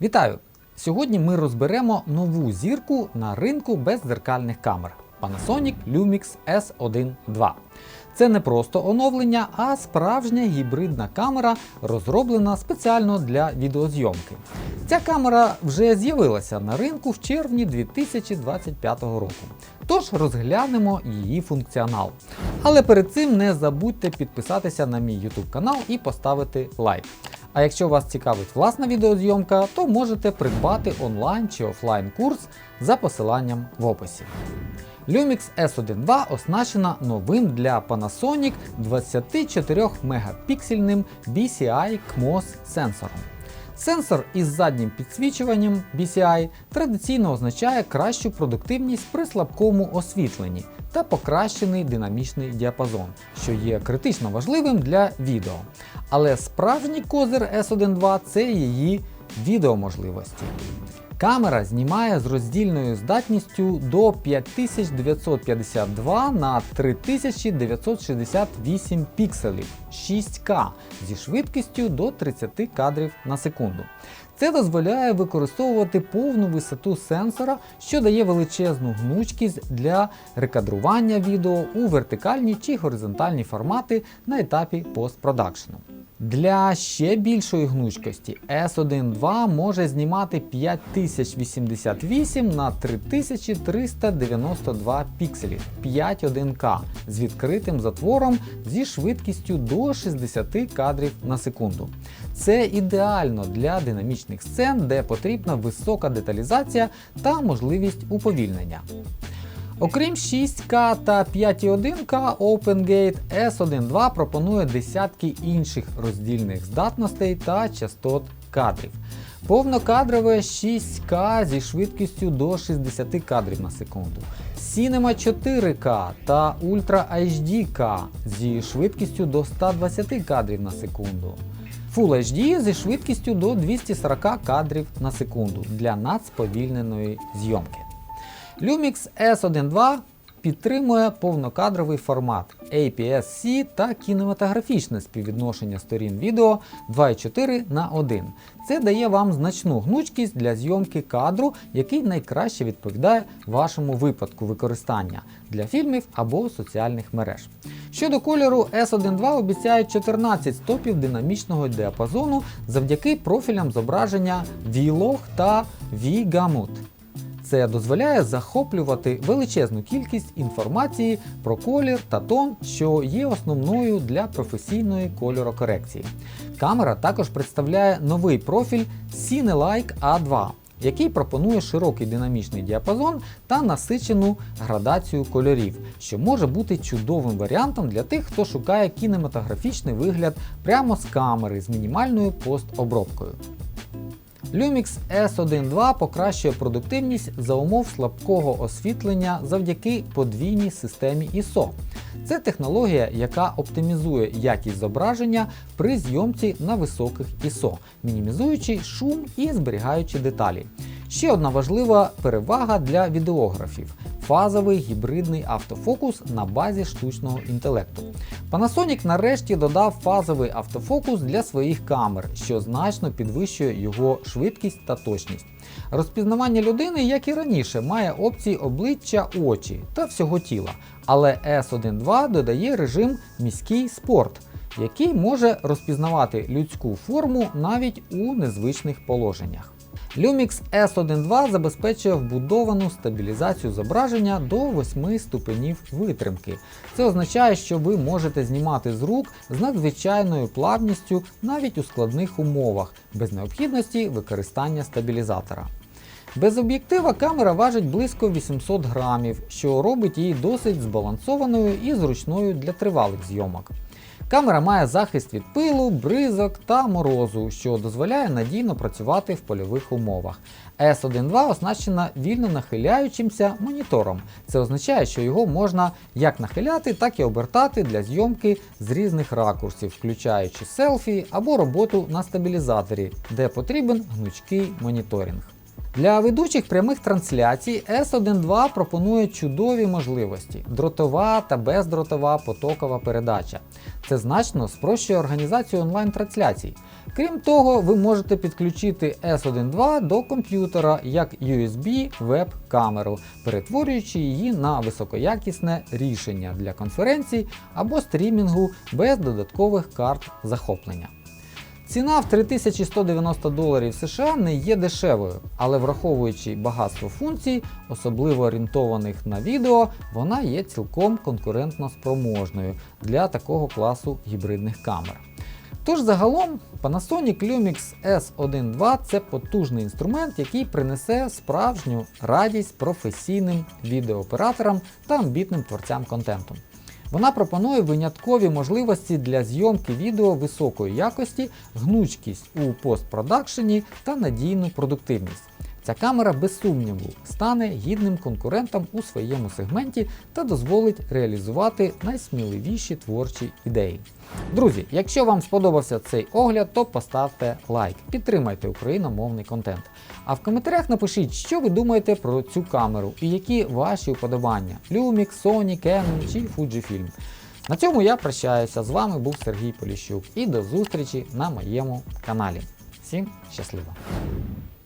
Вітаю! Сьогодні ми розберемо нову зірку на ринку беззеркальних камер Panasonic Lumix S1 II. Це не просто оновлення, а справжня гібридна камера, розроблена спеціально для відеозйомки. Ця камера вже з'явилася на ринку в червні 2025 року. Тож розглянемо її функціонал. Але перед цим не забудьте підписатися на мій YouTube канал і поставити лайк. А якщо вас цікавить власна відеозйомка, то можете придбати онлайн чи офлайн курс за посиланням в описі. Lumix S12 оснащена новим для Panasonic 24 мегапіксельним BCI CMOS сенсором. Сенсор із заднім підсвічуванням BCI традиційно означає кращу продуктивність при слабкому освітленні та покращений динамічний діапазон, що є критично важливим для відео. Але справжній козир S1 II це її відеоможливості. Камера знімає з роздільною здатністю до 5952 на 3968 пікселів 6К зі швидкістю до 30 кадрів на секунду. Це дозволяє використовувати повну висоту сенсора, що дає величезну гнучкість для рекадрування відео у вертикальні чи горизонтальні формати на етапі постпродакшену. Для ще більшої гнучкості S1 II може знімати 5088 на 3392 пікселів 5.1К з відкритим затвором зі швидкістю до 60 кадрів на секунду. Це ідеально для динамічних сцен, де потрібна висока деталізація та можливість уповільнення. Окрім 6К та 5.1К OpenGate S1 II пропонує десятки інших роздільних здатностей та частот кадрів. Повнокадрове 6К зі швидкістю до 60 кадрів на секунду. Cinema 4К та Ultra HD зі швидкістю до 120 кадрів на секунду. Full HD зі швидкістю до 240 кадрів на секунду для надсповільненої зйомки. Lumix S1 II підтримує повнокадровий формат APS-C та кінематографічне співвідношення сторін відео 2,4 на 1. Це дає вам значну гнучкість для зйомки кадру, який найкраще відповідає вашому випадку використання для фільмів або соціальних мереж. Щодо кольору, S1 II обіцяє 14 стопів динамічного діапазону завдяки профілям зображення V-Log та V-Gamut. Це дозволяє захоплювати величезну кількість інформації про колір та тон, що є основною для професійної кольорокорекції. Камера також представляє новий профіль Cinelike A2, який пропонує широкий динамічний діапазон та насичену градацію кольорів, що може бути чудовим варіантом для тих, хто шукає кінематографічний вигляд прямо з камери з мінімальною постобробкою. Lumix S12 покращує продуктивність за умов слабкого освітлення завдяки подвійній системі ISO. Це технологія, яка оптимізує якість зображення при зйомці на високих ISO, мінімізуючи шум і зберігаючи деталі. Ще одна важлива перевага для відеографів фазовий гібридний автофокус на базі штучного інтелекту. Panasonic нарешті додав фазовий автофокус для своїх камер, що значно підвищує його швидкість та точність. Розпізнавання людини, як і раніше, має опції обличчя, очі та всього тіла, але S1 II додає режим міський спорт. Який може розпізнавати людську форму навіть у незвичних положеннях. Lumix S1 II забезпечує вбудовану стабілізацію зображення до 8 ступенів витримки. Це означає, що ви можете знімати з рук з надзвичайною плавністю навіть у складних умовах, без необхідності використання стабілізатора. Без об'єктива камера важить близько 800 грамів, що робить її досить збалансованою і зручною для тривалих зйомок. Камера має захист від пилу, бризок та морозу, що дозволяє надійно працювати в польових умовах. S1 II оснащена вільно нахиляючимся монітором. Це означає, що його можна як нахиляти, так і обертати для зйомки з різних ракурсів, включаючи селфі або роботу на стабілізаторі, де потрібен гнучкий моніторинг. Для ведучих прямих трансляцій S12 пропонує чудові можливості: дротова та бездротова потокова передача. Це значно спрощує організацію онлайн-трансляцій. Крім того, ви можете підключити S12 до комп'ютера як USB веб-камеру, перетворюючи її на високоякісне рішення для конференцій або стрімінгу без додаткових карт захоплення. Ціна в 3190 доларів США не є дешевою, але враховуючи багатство функцій, особливо орієнтованих на відео, вона є цілком конкурентно спроможною для такого класу гібридних камер. Тож загалом Panasonic Lumix S12 це потужний інструмент, який принесе справжню радість професійним відеооператорам та амбітним творцям контенту. Вона пропонує виняткові можливості для зйомки відео високої якості, гнучкість у постпродакшені та надійну продуктивність. Ця камера без сумніву стане гідним конкурентом у своєму сегменті та дозволить реалізувати найсміливіші творчі ідеї. Друзі, якщо вам сподобався цей огляд, то поставте лайк, підтримайте україномовний контент. А в коментарях напишіть, що ви думаєте про цю камеру і які ваші уподобання Lumix, Sony, Canon чи Fujifilm. На цьому я прощаюся. З вами був Сергій Поліщук і до зустрічі на моєму каналі. Всім щасливо!